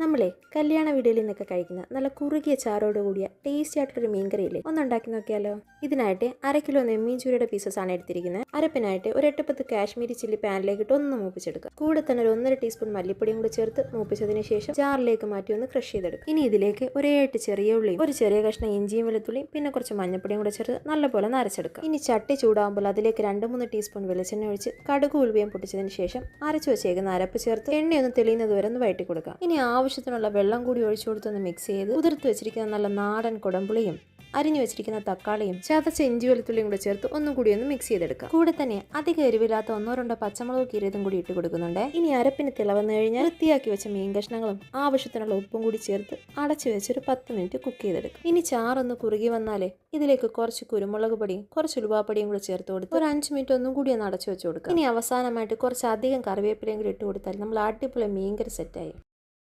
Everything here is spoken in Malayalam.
നമ്മളെ കല്യാണ വീടുകളിൽ നിന്നൊക്കെ കഴിക്കുന്ന നല്ല കുറുകിയ ചാറോട് കൂടിയ ടേസ്റ്റി ആയിട്ടുള്ളൊരു മീൻകറിയില്ലേ? ഒന്നുണ്ടാക്കി നോക്കിയാലോ? ഇതിനായിട്ട് അര കിലോ നെമ്മീൻ ചൂരയുടെ പീസസ് ആണ് എടുത്തിരിക്കുന്നത്. അരപ്പിനായിട്ട് ഒരു എട്ട് പത്ത് കാശ്മീരി ചില്ലി പാനിലേക്ക് ഇട്ട് ഒന്ന് മൂപ്പിച്ചെടുക്കുക. കൂടെ തന്നെ ഒരു ഒന്നര ടീസ്പൂൺ മല്ലിപ്പൊടിയും കൂടി ചേർത്ത് മൂപ്പിച്ചതിന് ശേഷം ജാറിലേക്ക് മാറ്റി ഒന്ന് ക്രഷ് ചെയ്തെടുക്കുക. ഇനി ഇതിലേക്ക് ഒരേ എട്ട് ചെറിയ ഉള്ളിയും ഒരു ചെറിയ കഷ്ണം ഇഞ്ചിയും വെളുത്തുള്ളിയും പിന്നെ കുറച്ച് മഞ്ഞപ്പൊടിയും കൂടി ചേർത്ത് നല്ലപോലെ നരച്ചെടുക്കുക. ഇനി ചട്ടി ചൂടാകുമ്പോൾ അതിലേക്ക് രണ്ട് മൂന്ന് ടീസ്പൂൺ വെളിച്ചെണ്ണ ഒഴിച്ച് കടുക് ഉൾവിയം പൊട്ടിച്ചതിന് ശേഷം അരച്ചു വെച്ചേക്കുന്ന അരപ്പ് ചേർത്ത് എണ്ണയൊന്ന് തെളിയുന്നത് വരെ ഒന്ന് വഴറ്റി കൊടുക്കുക ഇനി ആവശ്യത്തിനുള്ള വെള്ളം കൂടി ഒഴിച്ചു കൊടുത്തൊന്ന് മിക്സ് ചെയ്ത് കുതിർത്ത് വെച്ചിരിക്കുന്ന നല്ല നാടൻ കുടമ്പുളിയും അരിഞ്ഞു വെച്ചിരിക്കുന്ന തക്കാളിയും ചതച്ച ഇഞ്ചി വെളുത്തുള്ളിയും കൂടെ ചേർത്ത് ഒന്നും കൂടി ഒന്ന് മിക്സ് ചെയ്തെടുക്കുക. കൂടെ തന്നെ അധികം എരിവില്ലാത്ത ഒന്നോ രണ്ടോ പച്ചമുളക് കീറിയതും കൂടി ഇട്ട് കൊടുക്കുന്നുണ്ട്. ഇനി അരപ്പിന് തിളവന്നു കഴിഞ്ഞാൽ വൃത്തിയാക്കി വെച്ച മീൻ കഷ്ണങ്ങളും ആവശ്യത്തിനുള്ള ഉപ്പും കൂടി ചേർത്ത് അടച്ചു വെച്ചൊരു പത്ത് മിനിറ്റ് കുക്ക് ചെയ്തെടുക്കുക ഇനി ചാറൊന്ന് കുറുകി വന്നാലേ ഇതിലേക്ക് കുറച്ച് കുരുമുളക് പൊടിയും കുറച്ച് ഉലുവാപ്പൊടിയും കൂടി ചേർത്ത് കൊടുത്ത് ഒരു അഞ്ച് മിനിറ്റ് ഒന്നും കൂടി ഒന്ന് അടച്ചു വെച്ച് കൊടുക്കുക. ഇനി അവസാനമായിട്ട് കുറച്ച് അധികം കറിവേപ്പിലയും കൂടി ഇട്ട് കൊടുത്താൽ നമ്മൾ അടിപൊളി മീൻകറി സെറ്റായി